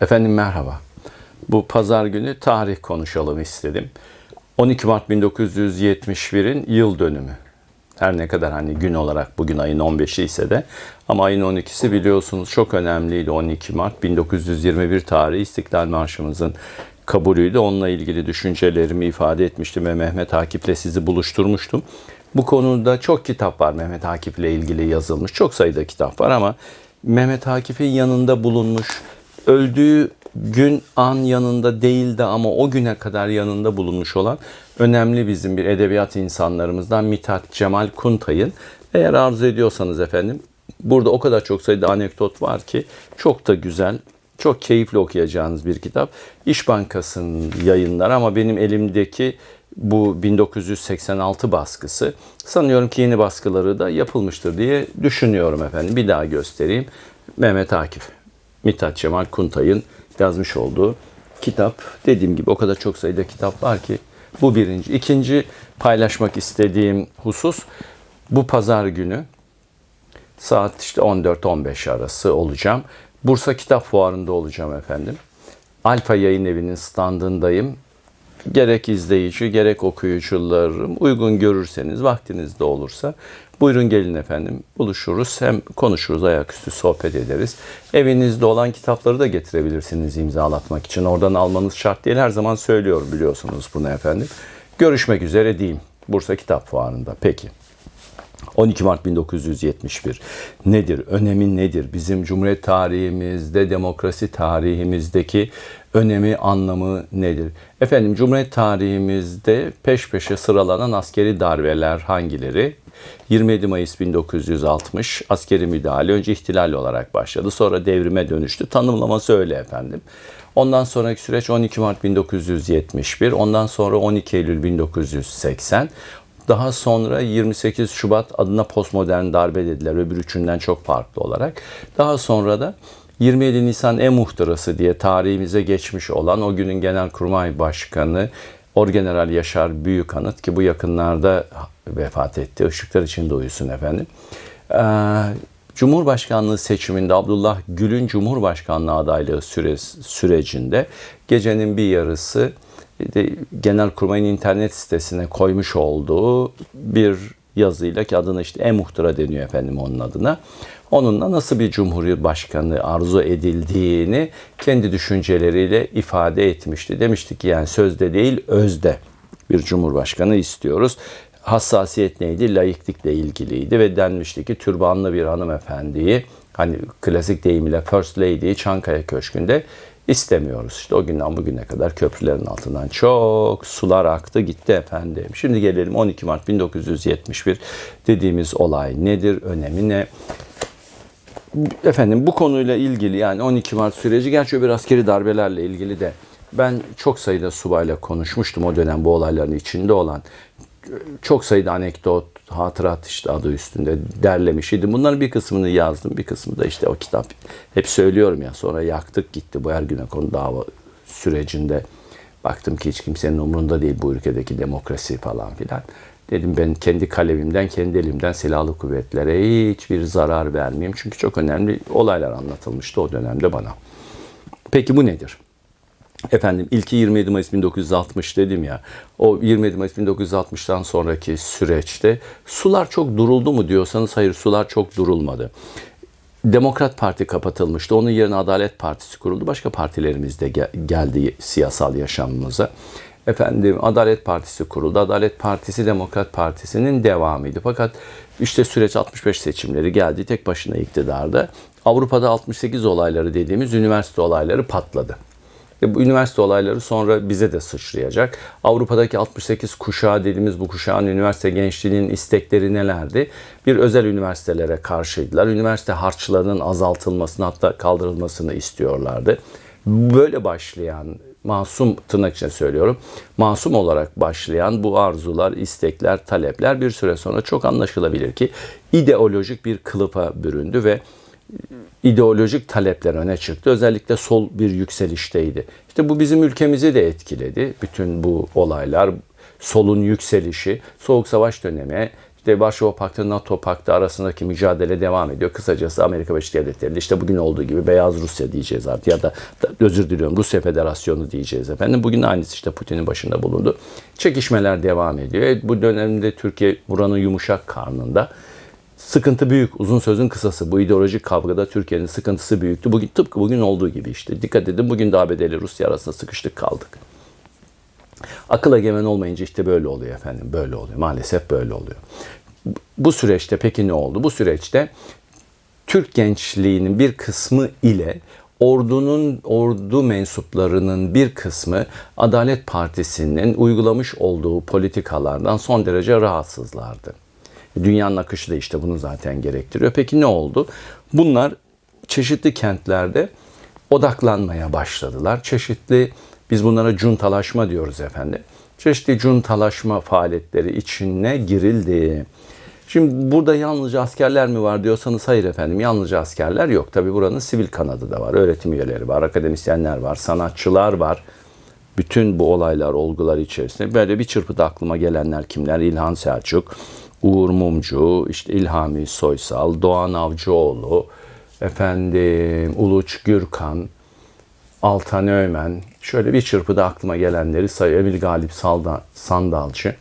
Efendim merhaba. Bu pazar günü tarih konuşalım istedim. 12 Mart 1971'in yıl dönümü. Her ne kadar hani gün olarak bugün ayın 15'i ise de ama ayın 12'si biliyorsunuz çok önemliydi 12 Mart 1921 tarihi İstiklal Marşımızın kabulüydü. Onunla ilgili düşüncelerimi ifade etmiştim ve Mehmet Akif'le sizi buluşturmuştum. Bu konuda çok kitap var Mehmet Akif'le ilgili yazılmış. Çok sayıda kitap var ama Mehmet Akif'in yanında bulunmuş, öldüğü gün an yanında değildi ama o güne kadar yanında bulunmuş olan önemli bizim bir edebiyat insanlarımızdan Mithat Cemal Kuntay'ın eğer arzu ediyorsanız efendim burada o kadar çok sayıda anekdot var ki çok da güzel çok keyifli okuyacağınız bir kitap. İş Bankası'nın yayınları ama benim elimdeki bu 1986 baskısı. Sanıyorum ki yeni baskıları da yapılmıştır diye düşünüyorum efendim. Bir daha göstereyim. Mehmet Akif, Mithat Cemal Kuntay'ın yazmış olduğu kitap. Dediğim gibi o kadar çok sayıda kitap var ki bu birinci. İkinci paylaşmak istediğim husus bu pazar günü saat işte 14-15 arası olacağım. Bursa Kitap Fuarı'nda olacağım efendim. Alfa Yayın Evi'nin standındayım. Gerek izleyici gerek okuyucularım uygun görürseniz vaktiniz de olursa buyurun gelin efendim buluşuruz hem konuşuruz ayaküstü sohbet ederiz. Evinizde olan kitapları da getirebilirsiniz imzalatmak için. Oradan almanız şart değil her zaman söylüyorum biliyorsunuz bunu efendim. Görüşmek üzere diyeyim Bursa Kitap Fuarı'nda. Peki. 12 Mart 1971 nedir? Önemi nedir? Bizim Cumhuriyet tarihimizde, demokrasi tarihimizdeki önemi, anlamı nedir? Efendim Cumhuriyet tarihimizde peş peşe sıralanan askeri darbeler hangileri? 27 Mayıs 1960 askeri müdahale önce ihtilal olarak başladı. Sonra devrime dönüştü. Tanımlaması öyle efendim. Ondan sonraki süreç 12 Mart 1971, ondan sonra 12 Eylül 1980, daha sonra 28 Şubat adına postmodern darbe dediler. Öbür üçünden çok farklı olarak. Daha sonra da 27 Nisan E-Muhtırası diye tarihimize geçmiş olan o günün Genelkurmay Başkanı Orgeneral Yaşar Büyükanıt ki bu yakınlarda vefat etti. Işıklar içinde uyusun efendim. Ee, Cumhurbaşkanlığı seçiminde Abdullah Gül'ün Cumhurbaşkanlığı adaylığı süre, sürecinde gecenin bir yarısı Genelkurmay'ın internet sitesine koymuş olduğu bir yazıyla ki adına işte e-muhtıra deniyor efendim onun adına. Onunla nasıl bir cumhurbaşkanı arzu edildiğini kendi düşünceleriyle ifade etmişti. Demiştik ki yani sözde değil özde bir cumhurbaşkanı istiyoruz. Hassasiyet neydi? Laiklikle ilgiliydi ve denmişti ki türbanlı bir hanımefendiyi hani klasik deyimiyle First Lady'yi Çankaya Köşkü'nde istemiyoruz. İşte o günden bugüne kadar köprülerin altından çok sular aktı gitti efendim. Şimdi gelelim 12 Mart 1971 dediğimiz olay nedir, önemi ne? Efendim bu konuyla ilgili yani 12 Mart süreci gerçi bir askeri darbelerle ilgili de ben çok sayıda subayla konuşmuştum o dönem bu olayların içinde olan. Çok sayıda anekdot, hatırat işte adı üstünde derlemiş idim. Bunların bir kısmını yazdım. Bir kısmı da işte o kitap. Hep söylüyorum ya sonra yaktık gitti bu Ergenekon dava sürecinde. Baktım ki hiç kimsenin umurunda değil bu ülkedeki demokrasi falan filan. Dedim ben kendi kalemimden, kendi elimden silahlı kuvvetlere hiçbir zarar vermeyeyim. Çünkü çok önemli olaylar anlatılmıştı o dönemde bana. Peki bu nedir? Efendim ilki 27 Mayıs 1960 dedim ya. O 27 Mayıs 1960'tan sonraki süreçte sular çok duruldu mu diyorsanız hayır sular çok durulmadı. Demokrat Parti kapatılmıştı. Onun yerine Adalet Partisi kuruldu. Başka partilerimiz de geldi siyasal yaşamımıza. Efendim Adalet Partisi kuruldu. Adalet Partisi Demokrat Partisi'nin devamıydı. Fakat işte süreç 65 seçimleri geldi. Tek başına iktidarda. Avrupa'da 68 olayları dediğimiz üniversite olayları patladı. Ve bu üniversite olayları sonra bize de sıçrayacak. Avrupa'daki 68 kuşağı dediğimiz bu kuşağın üniversite gençliğinin istekleri nelerdi? Bir özel üniversitelere karşıydılar. Üniversite harçlarının azaltılmasını hatta kaldırılmasını istiyorlardı. Böyle başlayan masum tırnak içine söylüyorum. Masum olarak başlayan bu arzular, istekler, talepler bir süre sonra çok anlaşılabilir ki ideolojik bir kılıfa büründü ve ideolojik talepler öne çıktı. Özellikle sol bir yükselişteydi. İşte bu bizim ülkemizi de etkiledi. Bütün bu olaylar, solun yükselişi, Soğuk Savaş dönemi, İşte Varşova Paktı, NATO Paktı arasındaki mücadele devam ediyor. Kısacası Amerika Birleşik Devletleri işte bugün olduğu gibi Beyaz Rusya diyeceğiz artık ya da, özür diliyorum Rusya Federasyonu diyeceğiz efendim. Bugün aynısı işte Putin'in başında bulundu. Çekişmeler devam ediyor. E, bu dönemde Türkiye buranın yumuşak karnında. Sıkıntı büyük. Uzun sözün kısası. Bu ideolojik kavgada Türkiye'nin sıkıntısı büyüktü. Bugün tıpkı bugün olduğu gibi işte. Dikkat edin bugün de ABD ile Rusya arasında sıkıştık kaldık. Akıl egemen olmayınca işte böyle oluyor efendim. Böyle oluyor. Maalesef böyle oluyor. Bu süreçte peki ne oldu? Bu süreçte Türk gençliğinin bir kısmı ile ordunun ordu mensuplarının bir kısmı Adalet Partisi'nin uygulamış olduğu politikalardan son derece rahatsızlardı. Dünyanın akışı da işte bunu zaten gerektiriyor. Peki ne oldu? Bunlar çeşitli kentlerde odaklanmaya başladılar. Çeşitli biz bunlara cuntalaşma diyoruz efendim. Çeşitli cuntalaşma faaliyetleri içine girildi. Şimdi burada yalnızca askerler mi var diyorsanız hayır efendim yalnızca askerler yok. Tabi buranın sivil kanadı da var. Öğretim üyeleri var, akademisyenler var, sanatçılar var. Bütün bu olaylar, olgular içerisinde böyle bir çırpıda aklıma gelenler kimler? İlhan Selçuk, Uğur Mumcu, işte İlhami Soysal, Doğan Avcıoğlu, efendim Uluç Gürkan, Altan Öğmen, şöyle bir çırpıda aklıma gelenleri sayıyor. Emil Galip Salda, Sandalcı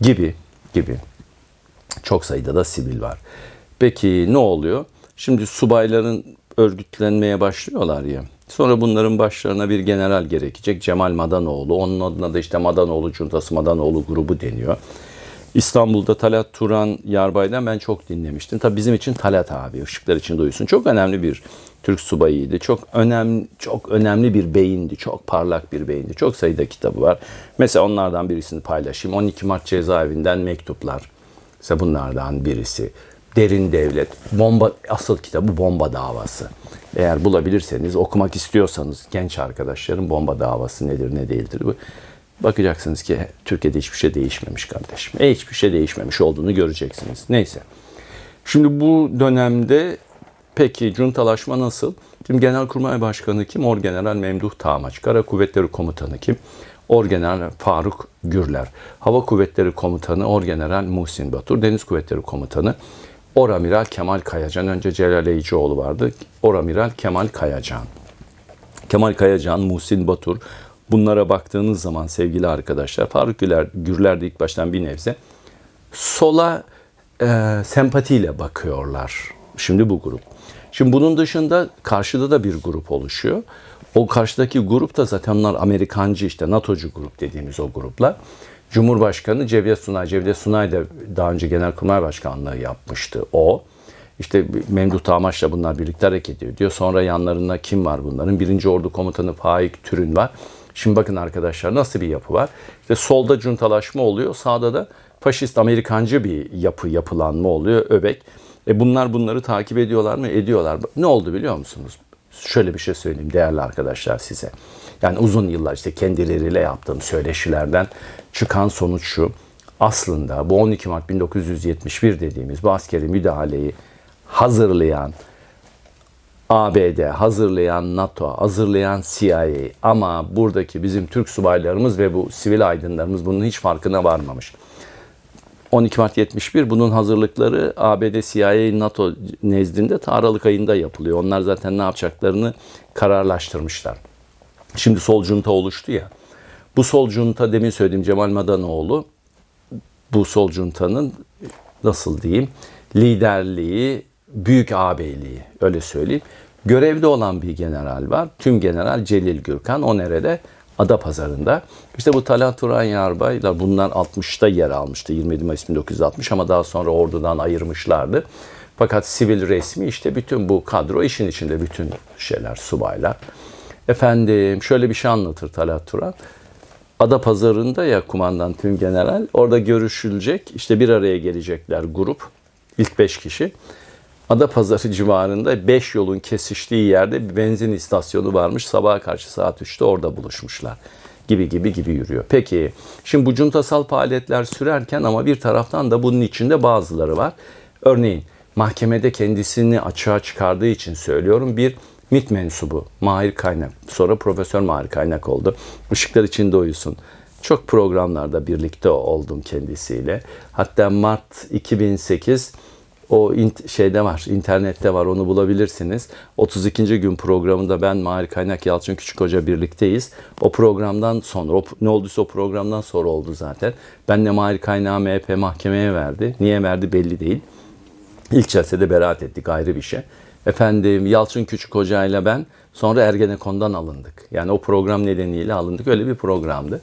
gibi gibi. Çok sayıda da sivil var. Peki ne oluyor? Şimdi subayların örgütlenmeye başlıyorlar ya. Sonra bunların başlarına bir general gerekecek. Cemal Madanoğlu. Onun adına da işte Madanoğlu Cuntası Madanoğlu grubu deniyor. İstanbul'da Talat Turan Yarbay'dan ben çok dinlemiştim. Tabii bizim için Talat abi, ışıklar için duysun. Çok önemli bir Türk subayıydı. Çok önemli çok önemli bir beyindi. Çok parlak bir beyindi. Çok sayıda kitabı var. Mesela onlardan birisini paylaşayım. 12 Mart cezaevinden mektuplar. Mesela bunlardan birisi. Derin Devlet. Bomba asıl kitabı Bomba Davası. Eğer bulabilirseniz, okumak istiyorsanız genç arkadaşlarım bomba davası nedir ne değildir bu. Bakacaksınız ki Türkiye'de hiçbir şey değişmemiş kardeşim. E hiçbir şey değişmemiş olduğunu göreceksiniz. Neyse. Şimdi bu dönemde peki cuntalaşma nasıl? Şimdi Genelkurmay Başkanı kim? Orgeneral Memduh Tağmaç. Kara Kuvvetleri Komutanı kim? Orgeneral Faruk Gürler. Hava Kuvvetleri Komutanı Orgeneral Muhsin Batur. Deniz Kuvvetleri Komutanı Oramiral Kemal Kayacan. Önce Celal Eycioğlu vardı. Oramiral Kemal Kayacan. Kemal Kayacan, Muhsin Batur, bunlara baktığınız zaman sevgili arkadaşlar Faruk Güler, Gürler de ilk baştan bir nebze sola e, sempatiyle bakıyorlar. Şimdi bu grup. Şimdi bunun dışında karşıda da bir grup oluşuyor. O karşıdaki grup da zaten onlar Amerikancı işte NATO'cu grup dediğimiz o gruplar. Cumhurbaşkanı Cevdet Sunay. Cevdet Sunay da daha önce Genelkurmay Başkanlığı yapmıştı o. İşte Memduh Tamaş'la bunlar birlikte hareket ediyor. Sonra yanlarında kim var bunların? Birinci Ordu Komutanı Faik Türün var. Şimdi bakın arkadaşlar nasıl bir yapı var. İşte solda cuntalaşma oluyor. Sağda da faşist Amerikancı bir yapı yapılanma oluyor. Öbek. E bunlar bunları takip ediyorlar mı? Ediyorlar. Ne oldu biliyor musunuz? Şöyle bir şey söyleyeyim değerli arkadaşlar size. Yani uzun yıllar işte kendileriyle yaptığım söyleşilerden çıkan sonuç şu. Aslında bu 12 Mart 1971 dediğimiz bu askeri müdahaleyi hazırlayan ABD, hazırlayan NATO, hazırlayan CIA ama buradaki bizim Türk subaylarımız ve bu sivil aydınlarımız bunun hiç farkına varmamış. 12 Mart 71 bunun hazırlıkları ABD, CIA, NATO nezdinde Aralık ayında yapılıyor. Onlar zaten ne yapacaklarını kararlaştırmışlar. Şimdi sol junta oluştu ya. Bu sol junta demin söylediğim Cemal Madanoğlu bu sol juntanın nasıl diyeyim liderliği büyük ağabeyliği öyle söyleyeyim. Görevde olan bir general var. Tüm General Celil Gürkan. O nerede? Ada Pazarında. İşte bu Talat Turan Yarbaylar bunlar 60'ta yer almıştı. 27 Mayıs 1960 ama daha sonra ordudan ayırmışlardı. Fakat sivil resmi işte bütün bu kadro işin içinde bütün şeyler subaylar. Efendim şöyle bir şey anlatır Talat Turan. Ada pazarında ya kumandan tüm general orada görüşülecek işte bir araya gelecekler grup ilk beş kişi. Ada pazarı civarında 5 yolun kesiştiği yerde bir benzin istasyonu varmış. Sabaha karşı saat 3'te orada buluşmuşlar. Gibi gibi gibi yürüyor. Peki şimdi bu cuntasal faaliyetler sürerken ama bir taraftan da bunun içinde bazıları var. Örneğin mahkemede kendisini açığa çıkardığı için söylüyorum bir MIT mensubu Mahir Kaynak. Sonra Profesör Mahir Kaynak oldu. Işıklar içinde uyusun. Çok programlarda birlikte oldum kendisiyle. Hatta Mart 2008 o şeyde var, internette var onu bulabilirsiniz. 32. gün programında ben Mahir Kaynak Yalçın Küçük Hoca birlikteyiz. O programdan sonra, o, ne olduysa o programdan sonra oldu zaten. Benle Mahir Kaynağı MHP mahkemeye verdi. Niye verdi belli değil. İlk celsede beraat ettik ayrı bir şey. Efendim Yalçın Küçük Hoca ile ben sonra Ergenekon'dan alındık. Yani o program nedeniyle alındık. Öyle bir programdı.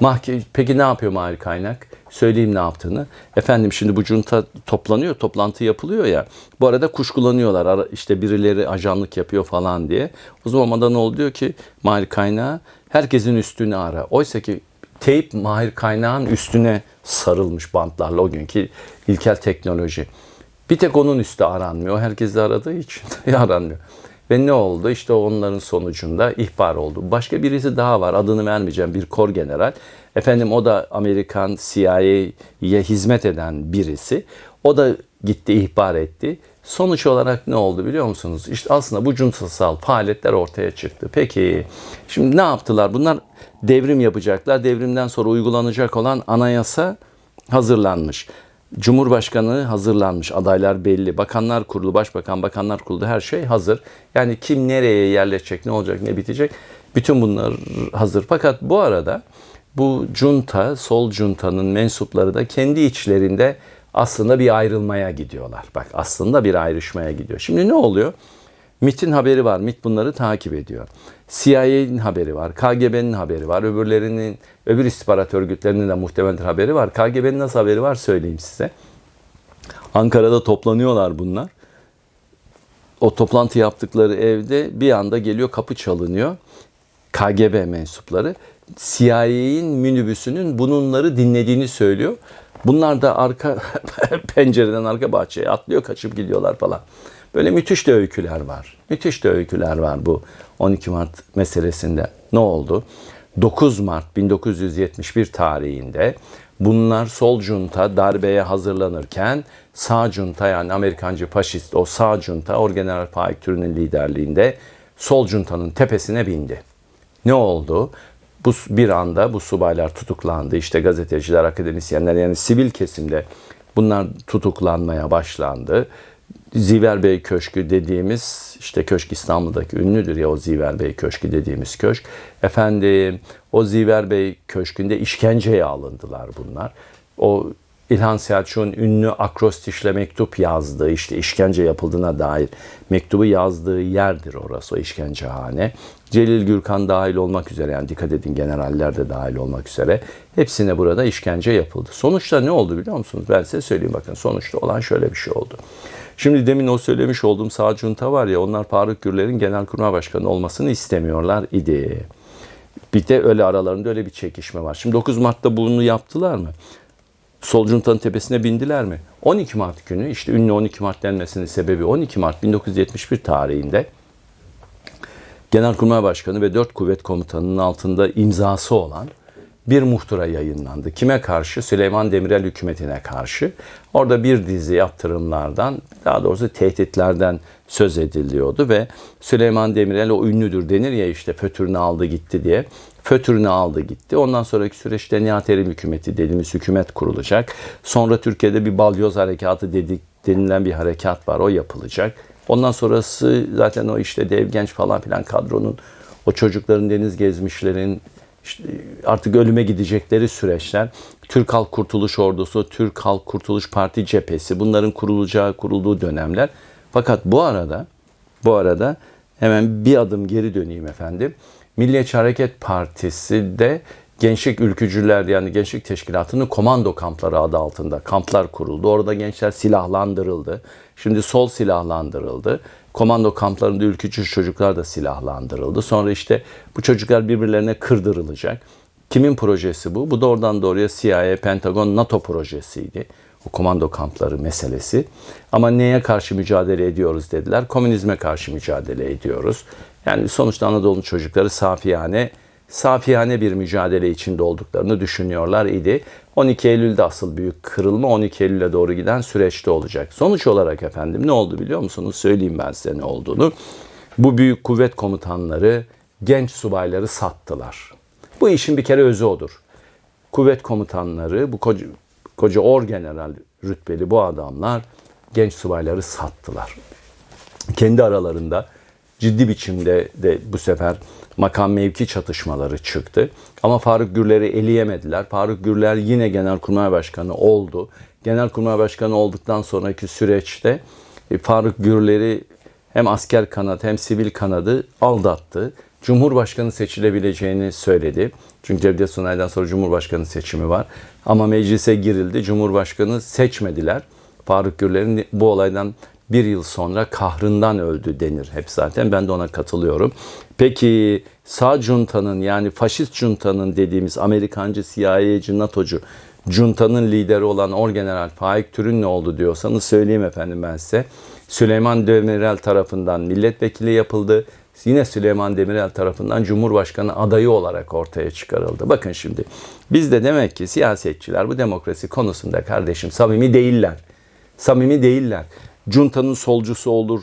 Mahke Peki ne yapıyor Mahir Kaynak? Söyleyeyim ne yaptığını. Efendim şimdi bu junta toplanıyor, toplantı yapılıyor ya. Bu arada kuşkulanıyorlar. Ara- işte birileri ajanlık yapıyor falan diye. O zaman da ne oldu diyor ki Mahir Kaynağı herkesin üstünü ara. Oysa ki teyp Mahir Kaynağın üstüne sarılmış bantlarla o günkü ilkel teknoloji. Bir tek onun üstü aranmıyor. Herkes de aradığı için aranmıyor. Ve ne oldu? İşte onların sonucunda ihbar oldu. Başka birisi daha var. Adını vermeyeceğim. Bir kor general. Efendim o da Amerikan CIA'ye hizmet eden birisi. O da gitti ihbar etti. Sonuç olarak ne oldu biliyor musunuz? İşte aslında bu cuntasal faaliyetler ortaya çıktı. Peki şimdi ne yaptılar? Bunlar devrim yapacaklar. Devrimden sonra uygulanacak olan anayasa hazırlanmış. Cumhurbaşkanı hazırlanmış, adaylar belli. Bakanlar Kurulu, Başbakan, Bakanlar Kurulu her şey hazır. Yani kim nereye yerleşecek, ne olacak, ne bitecek bütün bunlar hazır. Fakat bu arada bu junta, sol juntanın mensupları da kendi içlerinde aslında bir ayrılmaya gidiyorlar. Bak aslında bir ayrışmaya gidiyor. Şimdi ne oluyor? MIT'in haberi var. MIT bunları takip ediyor. CIA'nin haberi var. KGB'nin haberi var. Öbürlerinin, öbür istihbarat örgütlerinin de muhtemeldir haberi var. KGB'nin nasıl haberi var söyleyeyim size. Ankara'da toplanıyorlar bunlar. O toplantı yaptıkları evde bir anda geliyor kapı çalınıyor. KGB mensupları CIA'nin minibüsünün bunları dinlediğini söylüyor. Bunlar da arka pencereden arka bahçeye atlıyor kaçıp gidiyorlar falan. Böyle müthiş de öyküler var. Müthiş de öyküler var bu 12 Mart meselesinde. Ne oldu? 9 Mart 1971 tarihinde bunlar sol junta darbeye hazırlanırken sağ junta yani Amerikancı faşist o sağ junta Orgeneral Faik Türü'nün liderliğinde sol juntanın tepesine bindi. Ne oldu? Bu bir anda bu subaylar tutuklandı. İşte gazeteciler, akademisyenler yani sivil kesimde bunlar tutuklanmaya başlandı. Ziver Bey Köşkü dediğimiz işte köşk İstanbul'daki ünlüdür ya o Ziver Bey Köşkü dediğimiz köşk. Efendim o Ziver Bey Köşkü'nde işkenceye alındılar bunlar. O İlhan Selçuk'un ünlü akrostişle mektup yazdığı işte işkence yapıldığına dair mektubu yazdığı yerdir orası o işkencehane. Celil Gürkan dahil olmak üzere yani dikkat edin generaller de dahil olmak üzere hepsine burada işkence yapıldı. Sonuçta ne oldu biliyor musunuz? Ben size söyleyeyim bakın sonuçta olan şöyle bir şey oldu. Şimdi demin o söylemiş olduğum sağ junta var ya onlar Faruk Gürler'in genelkurmay başkanı olmasını istemiyorlar idi. Bir de öyle aralarında öyle bir çekişme var. Şimdi 9 Mart'ta bunu yaptılar mı? Sol juntanın tepesine bindiler mi? 12 Mart günü işte ünlü 12 Mart denmesinin sebebi 12 Mart 1971 tarihinde Genelkurmay Başkanı ve 4 kuvvet komutanının altında imzası olan bir muhtıra yayınlandı. Kime karşı? Süleyman Demirel hükümetine karşı. Orada bir dizi yaptırımlardan, daha doğrusu tehditlerden söz ediliyordu ve Süleyman Demirel o ünlüdür denir ya işte fötürünü aldı gitti diye. Fötürünü aldı gitti. Ondan sonraki süreçte Nihat Erim hükümeti dediğimiz hükümet kurulacak. Sonra Türkiye'de bir balyoz harekatı dedik, denilen bir harekat var. O yapılacak. Ondan sonrası zaten o işte Dev Genç falan filan kadronun o çocukların deniz gezmişlerin işte artık ölüme gidecekleri süreçler. Türk Halk Kurtuluş Ordusu, Türk Halk Kurtuluş Parti cephesi bunların kurulacağı, kurulduğu dönemler. Fakat bu arada bu arada hemen bir adım geri döneyim efendim. Milliyetçi Hareket Partisi de Gençlik Ülkücüler yani Gençlik Teşkilatı'nın komando kampları adı altında kamplar kuruldu. Orada gençler silahlandırıldı. Şimdi sol silahlandırıldı. Komando kamplarında ülkücü çocuklar da silahlandırıldı. Sonra işte bu çocuklar birbirlerine kırdırılacak. Kimin projesi bu? Bu da oradan doğruya CIA, Pentagon, NATO projesiydi. O komando kampları meselesi. Ama neye karşı mücadele ediyoruz dediler. Komünizme karşı mücadele ediyoruz. Yani sonuçta Anadolu çocukları safiyane safiyane bir mücadele içinde olduklarını düşünüyorlar idi. 12 Eylül'de asıl büyük kırılma 12 Eylül'e doğru giden süreçte olacak. Sonuç olarak efendim ne oldu biliyor musunuz? Söyleyeyim ben size ne olduğunu. Bu büyük kuvvet komutanları genç subayları sattılar. Bu işin bir kere özü odur. kuvvet komutanları, bu koca, koca orgeneral rütbeli bu adamlar genç subayları sattılar. Kendi aralarında ciddi biçimde de bu sefer makam mevki çatışmaları çıktı. Ama Faruk Gürler'i eleyemediler. Faruk Gürler yine Genelkurmay Başkanı oldu. Genelkurmay Başkanı olduktan sonraki süreçte e, Faruk Gürler'i hem asker kanadı hem sivil kanadı aldattı. Cumhurbaşkanı seçilebileceğini söyledi. Çünkü Cevdet Sunay'dan sonra Cumhurbaşkanı seçimi var. Ama meclise girildi. Cumhurbaşkanı seçmediler. Faruk Gürler'in bu olaydan bir yıl sonra kahrından öldü denir hep zaten. Ben de ona katılıyorum. Peki sağ juntanın yani faşist juntanın dediğimiz Amerikancı, CIA'ci, NATO'cu juntanın lideri olan Orgeneral Faik Türün ne oldu diyorsanız söyleyeyim efendim ben size. Süleyman Demirel tarafından milletvekili yapıldı. Yine Süleyman Demirel tarafından Cumhurbaşkanı adayı olarak ortaya çıkarıldı. Bakın şimdi biz de demek ki siyasetçiler bu demokrasi konusunda kardeşim samimi değiller. Samimi değiller. Cunta'nın solcusu olur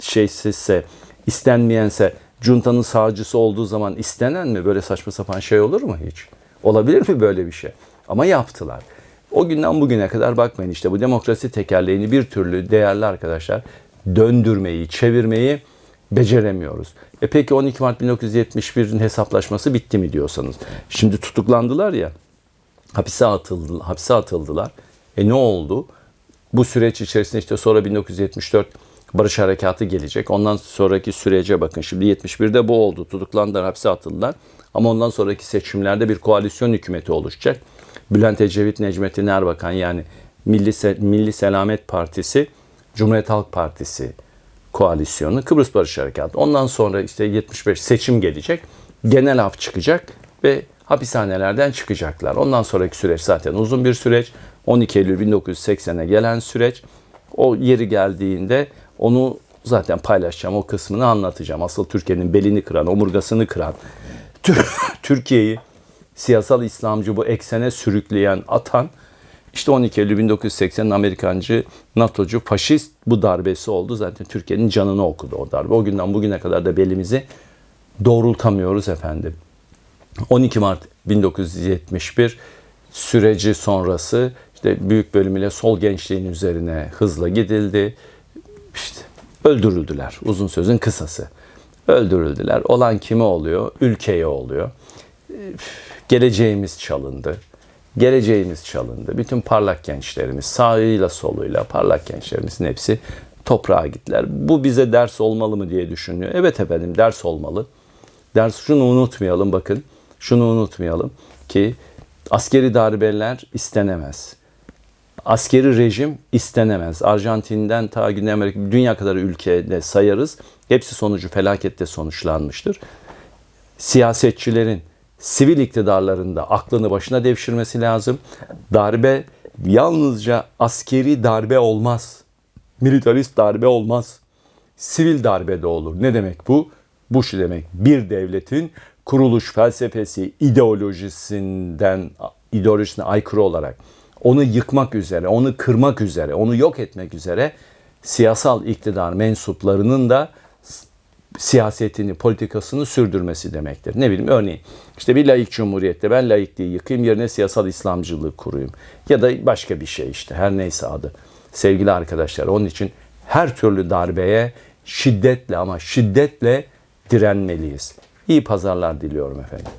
şeysizse, istenmeyense, Cunta'nın sağcısı olduğu zaman istenen mi? Böyle saçma sapan şey olur mu hiç? Olabilir mi böyle bir şey? Ama yaptılar. O günden bugüne kadar bakmayın işte bu demokrasi tekerleğini bir türlü değerli arkadaşlar döndürmeyi, çevirmeyi beceremiyoruz. E peki 12 Mart 1971'in hesaplaşması bitti mi diyorsanız. Şimdi tutuklandılar ya, hapise atıldı, hapse atıldılar. E ne oldu? Bu süreç içerisinde işte sonra 1974 Barış Harekatı gelecek. Ondan sonraki sürece bakın. Şimdi 71'de bu oldu. Tutuklandılar, hapse atıldılar. Ama ondan sonraki seçimlerde bir koalisyon hükümeti oluşacak. Bülent Ecevit, Necmettin Erbakan yani Milli, Milli Selamet Partisi, Cumhuriyet Halk Partisi koalisyonu, Kıbrıs Barış Harekatı. Ondan sonra işte 75 seçim gelecek. Genel af çıkacak ve hapishanelerden çıkacaklar. Ondan sonraki süreç zaten uzun bir süreç. 12 Eylül 1980'e gelen süreç. O yeri geldiğinde onu zaten paylaşacağım. O kısmını anlatacağım. Asıl Türkiye'nin belini kıran, omurgasını kıran, Tür- Türkiye'yi siyasal İslamcı bu eksene sürükleyen, atan işte 12 Eylül 1980'in Amerikancı, NATO'cu, faşist bu darbesi oldu. Zaten Türkiye'nin canını okudu o darbe. O günden bugüne kadar da belimizi doğrultamıyoruz efendim. 12 Mart 1971 süreci sonrası işte büyük bölümüyle sol gençliğin üzerine hızla gidildi. İşte öldürüldüler. Uzun sözün kısası. Öldürüldüler. Olan kime oluyor? Ülkeye oluyor. Geleceğimiz çalındı. Geleceğimiz çalındı. Bütün parlak gençlerimiz sağıyla soluyla parlak gençlerimizin hepsi toprağa gittiler. Bu bize ders olmalı mı diye düşünüyor. Evet efendim ders olmalı. Ders şunu unutmayalım bakın. Şunu unutmayalım ki askeri darbeler istenemez. Askeri rejim istenemez. Arjantin'den ta Güney Amerika, dünya kadar ülkede sayarız. Hepsi sonucu felakette sonuçlanmıştır. Siyasetçilerin, sivil iktidarlarında aklını başına devşirmesi lazım. Darbe yalnızca askeri darbe olmaz. Militarist darbe olmaz. Sivil darbe de olur. Ne demek bu? Bu şu demek. Bir devletin kuruluş felsefesi, ideolojisinden ideolojisine aykırı olarak onu yıkmak üzere, onu kırmak üzere, onu yok etmek üzere siyasal iktidar mensuplarının da siyasetini, politikasını sürdürmesi demektir. Ne bileyim örneğin işte bir laik cumhuriyette ben laikliği yıkayım yerine siyasal İslamcılığı kurayım. Ya da başka bir şey işte her neyse adı. Sevgili arkadaşlar onun için her türlü darbeye şiddetle ama şiddetle direnmeliyiz. İyi pazarlar diliyorum efendim.